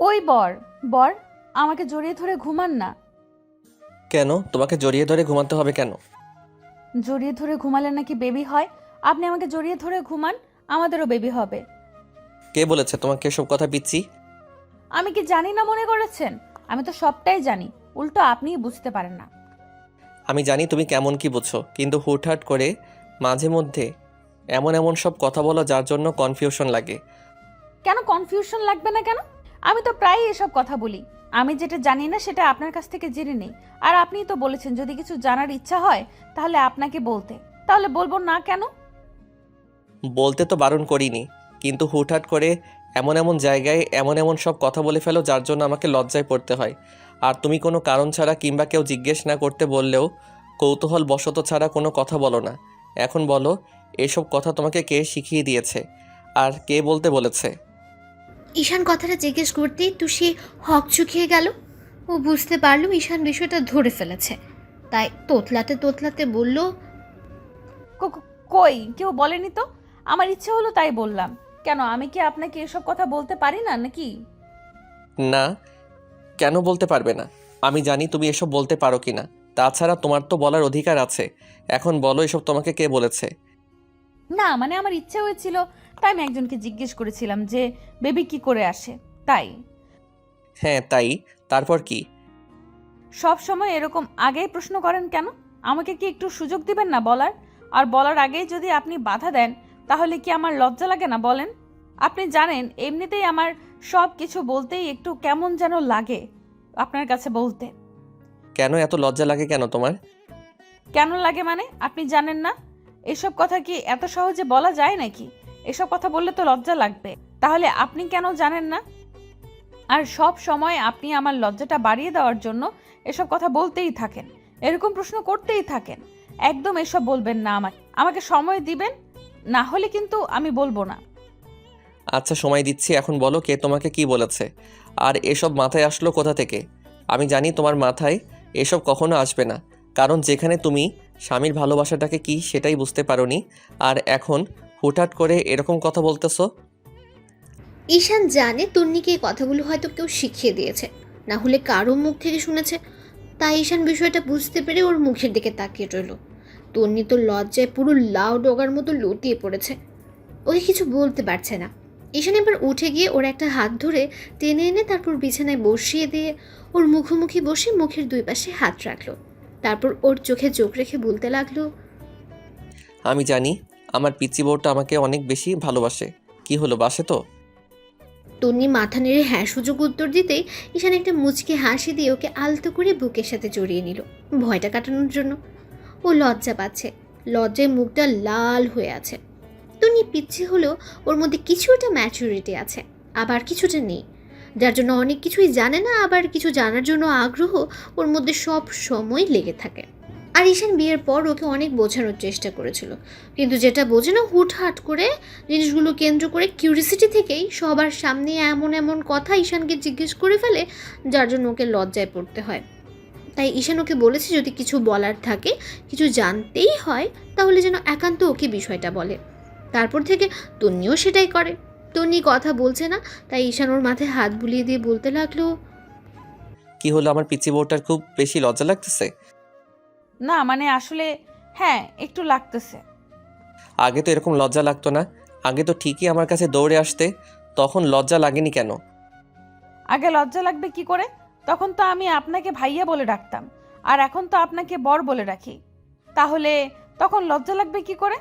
ওই বর বর আমাকে জড়িয়ে ধরে ঘুমান না। কেন? তোমাকে জড়িয়ে ধরে ঘুমাতে হবে কেন? জড়িয়ে ধরে ঘুমালে নাকি বেবি হয়? আপনি আমাকে জড়িয়ে ধরে ঘুমান আমাদেরও বেবি হবে। কে বলেছে তোমাকে এসব কথা পিচ্ছি? আমি কি জানি না মনে করেছেন? আমি তো সবটাই জানি উল্টো আপনিই বুঝতে পারেন না। আমি জানি তুমি কেমন কি বুঝছ কিন্তু হুটহাট করে মাঝে মধ্যে এমন এমন সব কথা বলো যার জন্য কনফিউশন লাগে। কেন কনফিউশন লাগবে না কেন? আমি তো প্রায়ই এসব কথা বলি। আমি যেটা জানি না, সেটা আপনার কাছ থেকে জেনে নেই। আর আপনিই তো বলেছেন, যদি কিছু জানার ইচ্ছা হয়, তাহলে আপনাকে বলতে। তাহলে বলব না কেন? বলতে তো বারণ করিনি, কিন্তু হুটহাট করে এমন এমন জায়গায় এমন এমন সব কথা বলে ফেলো, যার জন্য আমাকে লজ্জায় পড়তে হয়। আর তুমি কোনো কারণ ছাড়া কিংবা কেউ জিজ্ঞেস না করতে বললেও কৌতূহল বশত ছাড়া কোনো কথা বলো না। এখন বলো, এসব কথা তোমাকে কে শিখিয়ে দিয়েছে? আর কে বলতে বলেছে? ঈশান কথাটা জিজ্ঞেস করতেই তুষি হক চুকিয়ে গেল। ও বুঝতে পারল ঈশান বিষয়টা ধরে ফেলেছে। তাই তোতলাতে তোতলাতে বলল কই? কেউ বলেনি তো? আমার ইচ্ছে হলো তাই বললাম। কেন আমি কি আপনাকে এসব কথা বলতে পারি না নাকি? না কেন বলতে পারবে না? আমি জানি তুমি এসব বলতে পারো কি না তাছাড়া তোমার তো বলার অধিকার আছে। এখন বলো এসব তোমাকে কে বলেছে। না মানে আমার ইচ্ছে হয়েছিল তাই আমি একজনকে জিজ্ঞেস করেছিলাম যে বেবি কি করে আসে? তাই। হ্যাঁ তাই। তারপর কি? সব সময় এরকম আগেই প্রশ্ন করেন কেন? আমাকে কি একটু সুযোগ দিবেন না বলার? আর বলার আগেই যদি আপনি বাধা দেন তাহলে কি আমার লজ্জা লাগে না বলেন? আপনি জানেন এমনিতেই আমার সব কিছু বলতেই একটু কেমন যেন লাগে আপনার কাছে বলতে। কেন? এত লজ্জা লাগে কেন তোমার? কেন লাগে মানে? আপনি জানেন না? এসব কথা কি এত সহজে বলা যায় নাকি? এসব কথা বললে তো লজ্জা লাগবে। তাহলে আপনি কেন জানেন না? আর সব সময় আপনি আমার লজ্জাটা বাড়িয়ে দেওয়ার জন্য এসব কথা বলতেই থাকেন। এরকম প্রশ্ন করতেই থাকেন। একদম এসব বলবেন না আমাকে আমাকে সময় দিবেন? না হলে কিন্তু আমি বলব না। আচ্ছা সময় দিচ্ছি। এখন বলো কে তোমাকে কি বলেছে? আর এসব মাথায় আসলো কোথা থেকে? আমি জানি তোমার মাথায় এসব কখনো আসবে না। কারণ যেখানে তুমি স্বামীর ভালোবাসাটাকে কি সেটাই বুঝতে পারোনি। আর এখন হুটহাট করে এরকম কথা বলতেছো? ঈশান জানে তন্নিকে এই কথাগুলো হয়তো কেউ শিখিয়ে দিয়েছে। না হলে কারও মুখ থেকে শুনেছে। তাই ঈশান বিষয়টা বুঝতে পেরে ওর মুখের দিকে তাকিয়ে রইল। তন্নি তো লজ্জায় পুরো লাউ ডগার মতো লতিয়ে পড়েছে। ওকে কিছু বলতে পারছে না। ঈশান এবার উঠে গিয়ে ওর একটা হাত ধরে টেনে এনে তারপর বিছানায় বসিয়ে দিয়ে ওর মুখোমুখি বসে মুখের দুই পাশে হাত রাখল। তারপর ওর চোখে চোখ রেখে বলতে লাগল আমি জানি আমার পিচি বউটা আমাকে অনেক বেশি ভালোবাসে। কি হলো, বাসে তো? তন্নি মাথা নেড়ে হ্যাঁ সুযোগ উত্তর দিতেই ঈশান একটা মুচকে হাসি দিয়ে ওকে আলতো করে বুকের সাথে জড়িয়ে নিল, ভয়টা কাটানোর জন্য। ও লজ্জা পাচ্ছে, লজ্জায় মুখটা লাল হয়ে আছে। তন্নি পিচ্ছি হলেও ওর মধ্যে কিছুটা ম্যাচুরিটি আছে, আবার কিছুটা নেই। যার জন্য অনেক কিছুই জানে না, আবার কিছু জানার জন্য আগ্রহ ওর মধ্যে সব সময় লেগে থাকে। আর ঈশান বিয়ের পর ওকে অনেক বোঝানোর চেষ্টা করেছিল। কিন্তু যেটা বোঝে না, হুটহাট করে জিনিসগুলো কেন্দ্র করে কিউরিসিটি থেকেই সবার সামনে এমন এমন কথা ঈশানকে জিজ্ঞেস করে ফেলে, যার জন্য ওকে লজ্জায় পড়তে হয়। তাই ঈশান ওকে বলেছে, যদি কিছু বলার থাকে, কিছু জানতেই হয়, তাহলে যেন একান্ত ওকে বিষয়টা বলে। তারপর থেকে তন্নিও সেটাই করে। তন্নি কথা বলছে না, তাই ঈশান ওর মাথায় হাত বুলিয়ে দিয়ে বলতে লাগল, কি হলো? আমার পিচি বউটার খুব বেশি লজ্জা লাগতেছে? না মানে আসলে হ্যাঁ একটু লাগতেছে। আগে তো এরকম লজ্জা লাগতো না। আগে তো ঠিকই আমার কাছে দৌড়ে আসতে তখন লজ্জা লাগেনি কেন? আগে লজ্জা লাগবে কি করে? তখন তো আমি আপনাকে ভাইয়া বলে ডাকতাম আর এখন তো আপনাকে বর বলে রাখি। তাহলে তখন লজ্জা লাগবে কি করে?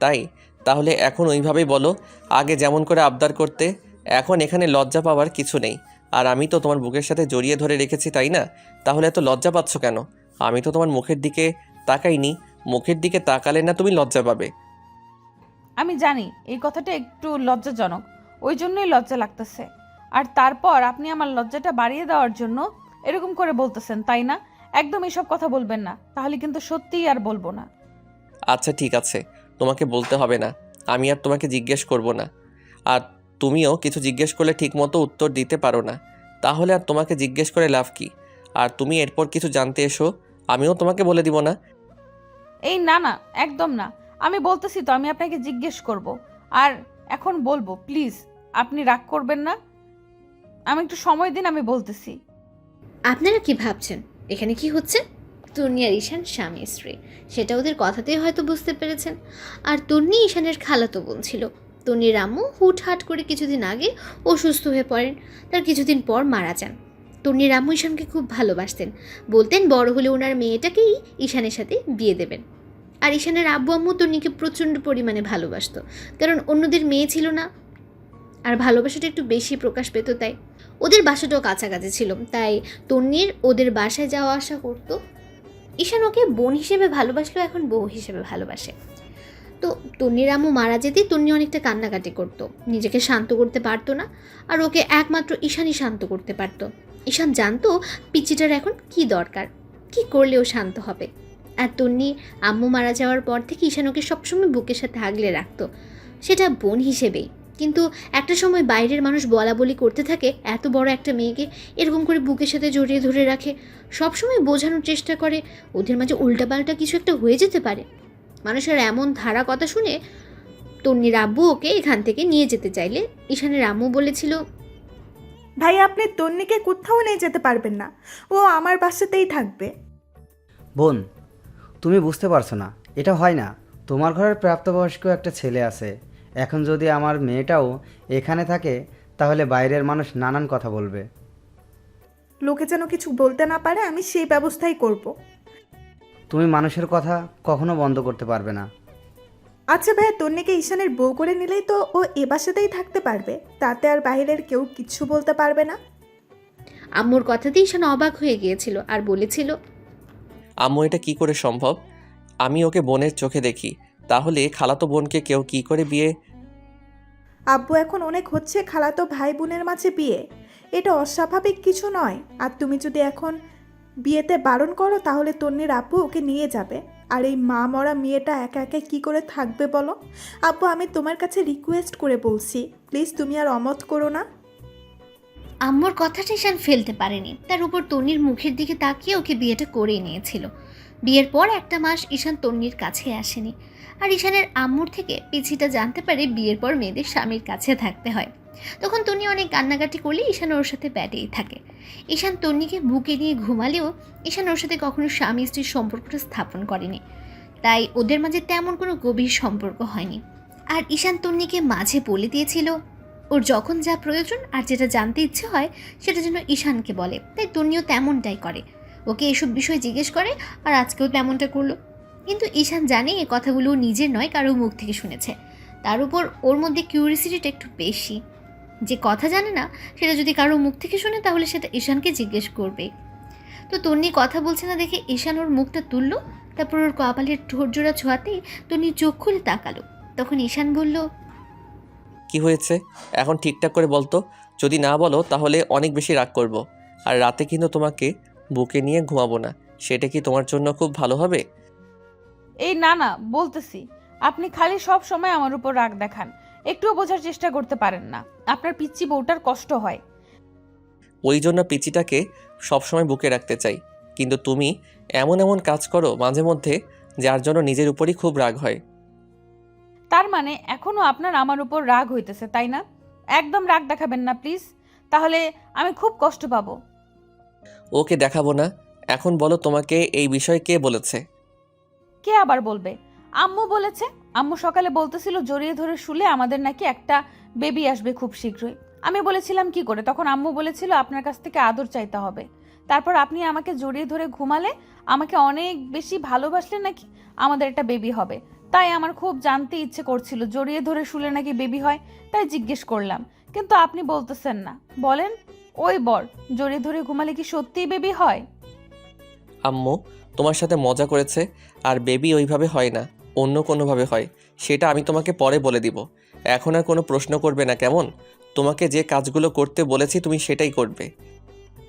তাই? তাহলে এখন ওইভাবেই বলো আগে যেমন করে আবদার করতে এখন এখানে লজ্জা পাওয়ার কিছু নেই। আর আমি তো তোমার বুকের সাথে জড়িয়ে ধরে রেখেছি তাই না? তাহলে এত লজ্জা পাচ্ছ কেন? আমি তো তোমার মুখের দিকে তাকাইনি। মুখের দিকে তাকালে না তুমি লজ্জা পাবে। আমি জানি এই কথাটা একটু লজ্জাজনক। ওই জন্যই লজ্জা লাগতেছে। আর তারপর আপনি আমার লজ্জাটা বাড়িয়ে দেওয়ার জন্য এরকম করে বলতেছেন তাই না? একদম এসব কথা বলবেন না তাহলে কিন্তু সত্যিই আর বলব না। আচ্ছা ঠিক আছে। তোমাকে বলতে হবে না। আমি আর তোমাকে জিজ্ঞেস করব না। আর তুমিও কিছু জিজ্ঞেস করলে ঠিকমতো উত্তর দিতে পারো না। তাহলে আর তোমাকে জিজ্ঞেস করে লাভ কি? আর তুমি এরপর কিছু জানতে এসো। আমিও তোমাকে বলে দিব না। এই না না একদম না। আমি বলতেছি তো আমি আপনাকে জিজ্ঞেস করব। আর এখন বলব প্লিজ আপনি রাগ করবেন না। আমি একটু সময় দিন আমি বলতেছি। আপনারা কি ভাবছেন? এখানে কি হচ্ছে? তন্নি আর ঈশান স্বামী স্ত্রী। সেটা ওদের কথাতেই হয়তো বুঝতে পেরেছেন। আর তন্নি ঈশানের খালাতো বোন ছিল তন্নির আম্মু হুটহাট করে কিছুদিন আগে অসুস্থ হয়ে পড়েন। তার কিছুদিন পর মারা যান। তন্নির আম্মু ঈশানকে খুব ভালোবাসতেন। বলতেন বড় হলে ওনার মেয়েটাকেই ঈশানের সাথে বিয়ে দেবেন। আর ঈশানের আব্বু আম্মু তন্নিকে প্রচণ্ড পরিমাণে ভালোবাসতো। কারণ অন্যদের মেয়ে ছিল না। আর ভালোবাসাটা একটু বেশি প্রকাশ পেত তাই। ওদের বাসাটাও কাছাকাছি ছিল। তাই তন্নির ওদের বাসায় যাওয়া আসা করতো। ঈশান ওকে বোন হিসেবে ভালোবাসলেও এখন বউ হিসেবে ভালোবাসে। তো তন্নির আম্মু মারা যেতেই তন্নি অনেকটা কান্নাকাটি করতো। নিজেকে শান্ত করতে পারতো না। আর ওকে একমাত্র ঈশানই শান্ত করতে পারতো। ঈশান জানতো পিচিটার এখন কি দরকার, কি করলে ও শান্ত হবে। আর তন্নি, আম্মু মারা যাওয়ার পর থেকে ঈশান ওকে সবসময় বুকের সাথে আগলে রাখতো। সেটা বোন হিসেবেই। কিন্তু একটা সময় বাইরের মানুষ বলা বলি করতে থাকে, এত বড় একটা মেয়েকে এরকম করে বুকের সাথে জড়িয়ে ধরে রাখে। সবসময় বোঝানোর চেষ্টা করে, ওদের মাঝে উল্টাপাল্টা কিছু একটা হয়ে যেতে পারে। মানুষের এমন ধারা কথা শুনে তন্নির আব্বু ওকে এখান থেকে নিয়ে যেতে চাইলে। ঈশানের আম্মু বলেছিল ভাই আপনি তন্নিকে কোথাও নিয়ে যেতে পারবেন না। ও আমার বাসাতেই থাকবে। বোন তুমি বুঝতে পারছ না এটা হয় না তোমার ঘরের প্রাপ্তবয়স্ক একটা ছেলে আছে। এখন যদি আমার মেয়েটাও এখানে থাকে তাহলে বাইরের মানুষ নানান কথা বলবে। লোকে যেন কিছু বলতে না পারে আমি সেই ব্যবস্থাই করব। তুমি মানুষের কথা কখনো বন্ধ করতে পারবে না। আচ্ছা ভাইয়া তন্নিকে ঈশানের বউ করে নিলেই তো ও এ বাসাতেই থাকতে পারবে। তাতে আর বাইরের কেউ কিচ্ছু বলতে পারবে না। আম্মুর কথাতেই ঈশান অবাক হয়ে গিয়েছিল আর বলেছিল আম্মু এটা কি করে সম্ভব? আমি ওকে বোনের চোখে দেখি। তাহলে খালাতো বোনকে কেউ কি করে বিয়ে? আব্বু এখন অনেক হচ্ছে খালাতো ভাই বোনের মাঝে বিয়ে। এটা অস্বাভাবিক কিছু নয়। আর তুমি যদি এখন বিয়েতে বারণ করো তাহলে তন্নির আব্বু ওকে নিয়ে যাবে। আর এই মা মরা মেয়েটা একা একা কি করে থাকবে বলো? আব্বু আমি তোমার কাছে রিকোয়েস্ট করে বলছি। প্লিজ তুমি আর অমত করো না। আম্মুর কথাটা ঈশান ফেলতে পারেনি। তার উপর তন্নির মুখের দিকে তাকিয়ে ওকে বিয়েটা করেই নিয়েছিল। বিয়ের পর একটা মাস ঈশান তন্নির কাছে আসেনি। আর ঈশানের আম্মুর থেকে পিছিটা জানতে পারে বিয়ের পর মেয়েদের স্বামীর কাছে থাকতে হয়। তখন তন্নি অনেক কান্নাকাটি করলে ঈশান ওর সাথে ব্যাটেই থাকে। ঈশান তন্নিকে বুকে নিয়ে ঘুমালেও ঈশান ওর সাথে কখনো স্বামী স্ত্রীর সম্পর্কটা স্থাপন করেনি। তাই ওদের মাঝে তেমন কোনো গভীর সম্পর্ক হয়নি। আর ঈশান তন্নিকে মাঝে বলে দিয়েছিল, ওর যখন যা প্রয়োজন আর যেটা জানতে ইচ্ছে হয় সেটা যেন ঈশানকে বলে। তাই তন্নিও তেমনটাই করে। ওকে এসব বিষয় জিজ্ঞেস করে আর আজকেও তেমনটা করল। কিন্তু ঈশান জানে এ কথাগুলো নিজের নয়, কারও মুখ থেকে শুনেছে। তার উপর ওর মধ্যে কিউরিসিটিটা একটু বেশি। যে কথা জানে না সেটা যদি কারও মুখ থেকে শুনে তাহলে সেটা ঈশানকে জিজ্ঞেস করবে। তো তন্নি কথা বলছে না দেখে ঈশান ওর মুখটা তুললো তারপর ওর কপালের ঠোঁটজোড়া ছোঁয়াতেই তন্নি চোখ খুলে তাকালো। তখন ঈশান বলল কি হয়েছে? এখন ঠিকঠাক করে বলতো। যদি না বলো তাহলে অনেক বেশি রাগ করব। আর রাতে কিন্তু তোমাকে বুকে নিয়ে ঘুমাবো না। সেটা কি তোমার জন্য খুব ভালো হবে? এই না না বলতেছি। আপনি খালি সব সময় আমার উপর রাগ দেখান। একটুও বোঝার চেষ্টা করতে পারেন না। আপনার পিচ্ছি বউটার কষ্ট হয়। ওই জন্য পিচিটাকে সবসময় বুকে রাখতে চাই। কিন্তু তুমি এমন এমন কাজ করো মাঝে মধ্যে যার জন্য নিজের উপরই খুব রাগ হয়। তার মানে এখনও আপনার আমার উপর রাগ হইতেছে তাই না? একদম রাগ দেখাবেন না প্লিজ। তাহলে আমি খুব কষ্ট পাবো। ওকে দেখাবো না। এখন বলো তোমাকে এই বিষয়ে কে বলেছে? কে আবার বলবে? আম্মু বলেছে, আম্মু সকালে বলতেছিল জড়িয়ে ধরে শুলে আমাদের নাকি একটা বেবি আসবে খুব শীঘ্রই। আমি বলেছিলাম, কি করে? তখন আম্মু বলেছিল, আপনার কাছ থেকে আদর চাইতে হবে। তারপর আপনি আমাকে জড়িয়ে ধরে ঘুমালে, আমাকে অনেক বেশি ভালোবাসলে নাকি আমাদের একটা বেবি হবে। তাই আমার খুব জানতে ইচ্ছে করছিল, জড়িয়ে ধরে শুলে নাকি বেবি হয়, তাই জিজ্ঞেস করলাম। কিন্তু আপনি বলতেছেন না। বলেন, ওই বর, জড়িয়ে ধরে ঘুমালে কি সত্যিই বেবি হয়? আম্মু, তোমার সাথে মজা করেছে, আর বেবি ওইভাবে হয় না। অন্য কোনোভাবে হয় সেটা আমি তোমাকে পরে বলে দিব। এখন আর কোনো প্রশ্ন করবে না কেমন? তোমাকে যে কাজগুলো করতে বলেছি তুমি সেটাই করবে।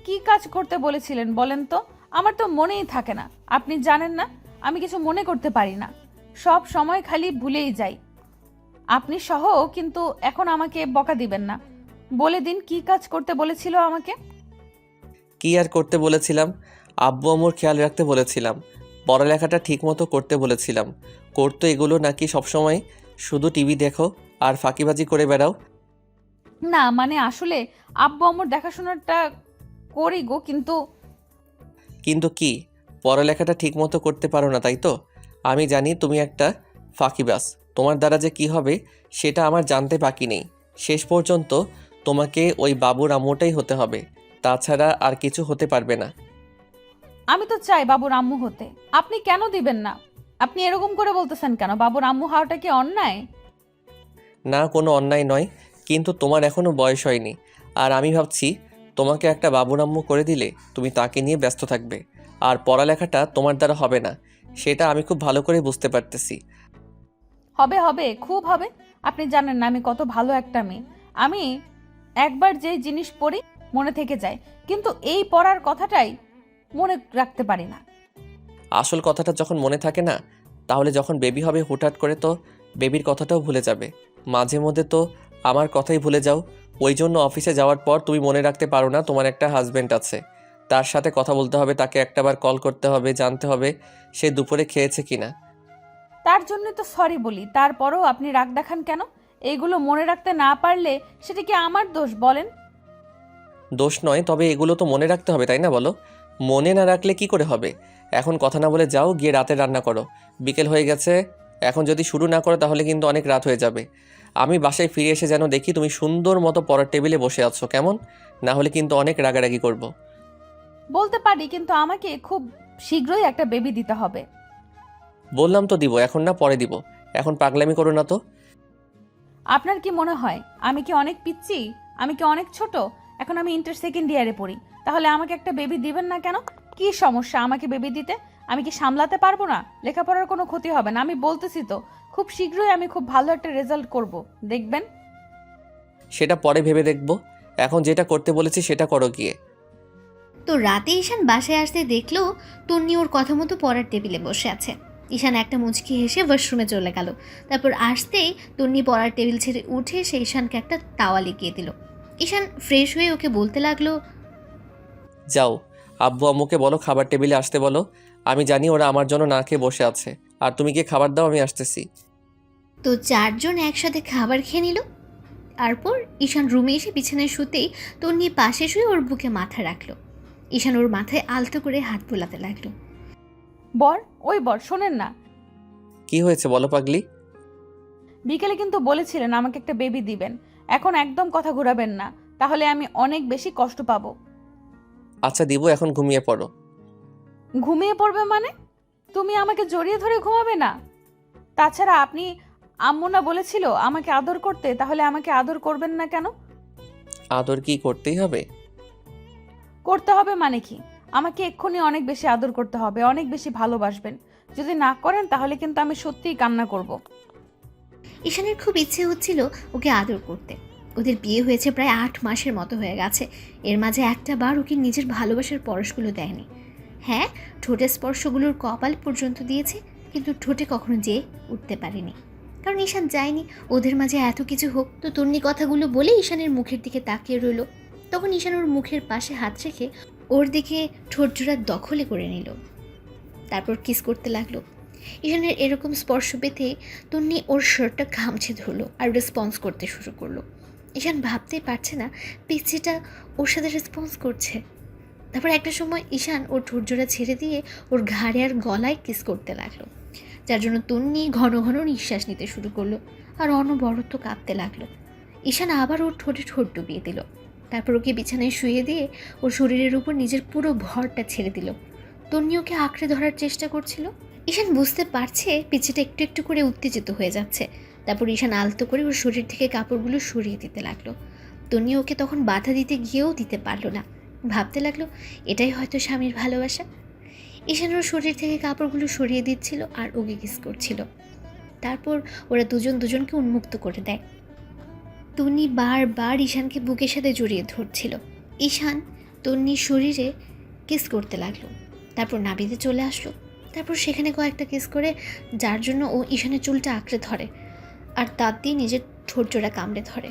কি কাজ করতে বলেছিলেন বলেন তো? আমার তো মনেই থাকে না। আপনি জানেন না আমি কিছু মনে করতে পারি না। সব সময় খালি ভুলেই যাই। আপনি সহ কিন্তু এখন আমাকে বকা দিবেন না। বলে দিন কি কাজ করতে বলেছিল আমাকে? কি আর করতে বলেছিলাম? আব্বু আম্মুর খেয়াল রাখতে বলেছিলাম। পড়ালেখাটা ঠিকমতো করতে বলেছিলাম। করতো এগুলো নাকি সবসময়? শুধু টিভি দেখো আর ফাঁকিবাজি করে বেড়াও। না মানে আসলে আব্বু আম্মুর দেখাশোনাটা করি গো কিন্তু কিন্তু কি? পড়ালেখাটা ঠিকমতো করতে পারো না তাই তো? আমি জানি তুমি একটা ফাঁকিবাস তোমার দ্বারা যে কি হবে সেটা আমার জানতে বাকি নেই। শেষ পর্যন্ত তোমাকে ওই বাবুর আম্মুটাই হতে হবে। তাছাড়া আর কিছু হতে পারবে না। আমি তো চাই বাবুর আম্মু হতে। আপনি কেন দিবেন না? আপনি এরকম করে বলতেছেন কেন? বাবুর আম্মু হওয়াটা কি অন্যায়? না কোনো অন্যায় নয় কিন্তু তোমার এখনও বয়স হয়নি। আর আমি ভাবছি তোমাকে একটা বাবুরাম্মু করে দিলে তুমি তাকে নিয়ে ব্যস্ত থাকবে। আর পড়ালেখাটা তোমার দ্বারা হবে না সেটা আমি খুব ভালো করে বুঝতে পারতেছি। হবে হবে খুব হবে। আপনি জানেন না আমি কত ভালো একটা মেয়ে। আমি একবার যে জিনিস পড়ি মনে থেকে যায়। কিন্তু এই পড়ার কথাটাই মনে রাখতে পারি না। আসল কথাটা যখন মনে থাকে না তাহলে যখন বেবি হবে হুটহাট করে তো বেবির কথাটাও ভুলে যাবে। মাঝে মধ্যে তো আমার কথাই ভুলে যাও। ওই জন্য অফিসে যাওয়ার পর তুমি মনে রাখতে পারো না তোমার একটা হাজব্যান্ড আছে। তার সাথে কথা বলতে হবে তাকে একটাবার কল করতে হবে জানতে হবে সে দুপুরে খেয়েছে কিনা। তার জন্য তো সরি বলি তারপরও আপনি রাগ দেখান কেন? এইগুলো মনে রাখতে না পারলে সেটা কি আমার দোষ বলেন? দোষ নয় তবে এগুলো তো মনে রাখতে হবে তাই না বলো? মনে না রাখলে কি করে হবে? এখন কথা না বলে যাও গিয়ে রাতে রান্না করো। বিকেল হয়ে গেছে এখন যদি শুরু না করো তাহলে কিন্তু অনেক রাত হয়ে যাবে। আমি বাসায় ফিরে এসে যেন দেখি তুমি সুন্দর মতো পড়ার টেবিলে বসে আছো কেমন? না হলে কিন্তু অনেক রাগারাগি করব। বলতে পারি কিন্তু আমাকে খুব শীঘ্রই একটা বেবি দিতে হবে। বললাম তো দিব এখন না পরে দিব। এখন পাগলামি করো না তো। আপনার কি মনে হয় আমি কি অনেক পিচ্ছি আমি কি অনেক ছোট? এখন আমি ইন্টার সেকেন্ড ইয়ারে পড়ি। তাহলে আমাকে একটা বেবি দিবেন না কেন? কি সমস্যা আমাকে বেবি দিতে? আমি কি সামলাতে পারব না? লেখাপড়ার কোনো ক্ষতি হবে না আমি বলতেছি তো। খুব শীঘ্রই আমি খুব ভালো একটা রেজাল্ট করব দেখবেন? সেটা পরে ভেবে দেখব। এখন যেটা করতে বলেছি সেটা করো গিয়ে। তো রাতে ঈশান বাসায় আসতে দেখল তন্নি ওর কথা মতো পড়ার টেবিলে বসে আছে। ঈশান একটা মুচকি হেসে ওয়াশরুমে চলে গেল। তারপর আসতেই তন্নি পড়ার টেবিল ছেড়ে উঠে সে ঈশানকে একটা তাওয়া লিখিয়ে দিল। ঈশান ফ্রেশ হয়ে ওকে বলতে লাগল যাও আব্বু আম্মুকে বলো খাবার টেবিলে আসতে বলো। আমি জানি ওরা আমার জন্য না খেয়ে বসে আছে। আর তুমি গিয়ে খাবার দাও আমি আসতেছি। তো চারজন একসাথে খাবার খেয়ে নিল। তারপর ঈশান রুমে এসে বিছানায় শুতেই তন্নি পাশে শুয়ে ওর বুকে মাথা রাখল। ঈশান ওর মাথায় আলতো করে হাত বোলাতে লাগল। বর ওই বর শোনেন না। কি হয়েছে বলো পাগলি? বিকেলে কিন্তু বলেছিলেন আমাকে একটা বেবি দিবেন। এখন একদম কথা ঘোরাবেন না। তাহলে আমি অনেক বেশি কষ্ট পাবো। আচ্ছা দিব এখন ঘুমিয়ে পড়ো। ঘুমিয়ে পড়বে মানে? তুমি আমাকে জড়িয়ে ধরে ঘুমাবে না? তাছাড়া আপনি আম্মু না বলেছিল আমাকে আদর করতে তাহলে আমাকে আদর করবেন না কেন? আদর কি করতেই হবে? করতে হবে মানে কি? আমাকে এক্ষুনি অনেক বেশি আদর করতে হবে অনেক বেশি ভালোবাসবেন। যদি না করেন তাহলে কিন্তু আমি সত্যিই কান্না করব। ঈশানের খুব ইচ্ছে হচ্ছিল ওকে আদর করতে। ওদের বিয়ে হয়েছে প্রায় আট মাসের মতো হয়ে গেছে। এর মাঝে একটা বার ওকে নিজের ভালোবাসার পরশগুলো দেয়নি। হ্যাঁ ঠোঁটের স্পর্শগুলোর কপাল পর্যন্ত দিয়েছে, কিন্তু ঠোঁটে কখনো যেয়ে উঠতে পারেনি। কারণ ঈশান যায়নি, ওদের মাঝে এত কিছু হোক। তো তন্নি কথাগুলো বলে ঈশানের মুখের দিকে তাকিয়ে রইল। তখন ঈশান ওর মুখের পাশে হাত রেখে ওর দিকে ঠোঁট জোড়া দখলে করে নিল। তারপর কিস করতে লাগল। ঈশানের এরকম স্পর্শ পেতে তন্নি ওর শার্টটা ঘামছে ধরলো আর রেসপন্স করতে শুরু করল। ঈশান ভাবতেই পারছে না পিচ্ছিটা ওর সাথে রেসপন্স করছে। তারপর একটা সময় ঈশান ওর ঠোঁটজোড়া ছেড়ে দিয়ে ওর ঘাড়ে আর গলায় কিস করতে লাগল। যার জন্য তন্নি ঘন ঘন নিঃশ্বাস নিতে শুরু করল আর অনবরত কাঁপতে লাগল। ঈশান আবার ওর ঠোঁটে ঠোঁট ডুবিয়ে দিল। তারপর ওকে বিছানায় শুয়ে দিয়ে ওর শরীরের উপর নিজের পুরো ভরটা ছেড়ে দিল। তন্নি ওকে আঁকড়ে ধরার চেষ্টা করছিল। ঈশান বুঝতে পারছে পিছিটা একটু একটু করে উত্তেজিত হয়ে যাচ্ছে। তারপর ঈশান আলতো করে ওর শরীর থেকে কাপড়গুলো সরিয়ে দিতে লাগল। তনি ওকে তখন বাধা দিতে গিয়েও দিতে পারল না। ভাবতে লাগল, এটাই হয়তো স্বামীর ভালোবাসা? ঈশান ওর শরীর থেকে কাপড়গুলো সরিয়ে দিচ্ছিল আর ওকে কিস করছিল। তারপর ওরা দুজন দুজনকে উন্মুক্ত করে দেয়। তন্নি বারবার ঈশানকে বুকের সাথে জড়িয়ে ধরছিল। ঈশান তন্নির শরীরে কিস করতে লাগল। তারপর নাবিতে চলে আসলো। তারপর সেখানে কয়েকটা কিস করে যার জন্য ও ঈশানের চুলটা আঁকড়ে ধরে। আর দাঁত দিয়ে নিজের ঠোঁটজোড়া কামড়ে ধরে।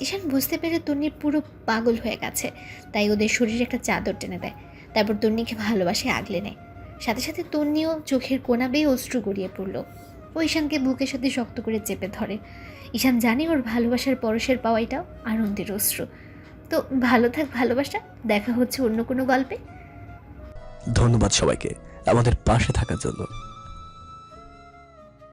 ঈশান বুঝতে পেরে তন্নি পুরো পাগল হয়ে গেছে। তাই ওদের শরীরে একটা চাদর টেনে দেয়। তারপর তন্নিকে ভালোবাসে, আগলে নেয়। সাথে সাথে তন্নিও চোখের কোনা বেয়ে অশ্রু গড়িয়ে পড়ল। ও ঈশানকে বুকের সাথে শক্ত করে চেপে ধরে। ঈশান জানে ওর ভালোবাসার পরশের পাওয়াইটাও আনন্দের অশ্রু। তো ভালো থাক, ভালোবাসা। দেখা হচ্ছে অন্য কোনো গল্পে। ধন্যবাদ সবাইকে। আমাদের পাশে থাকার জন্য।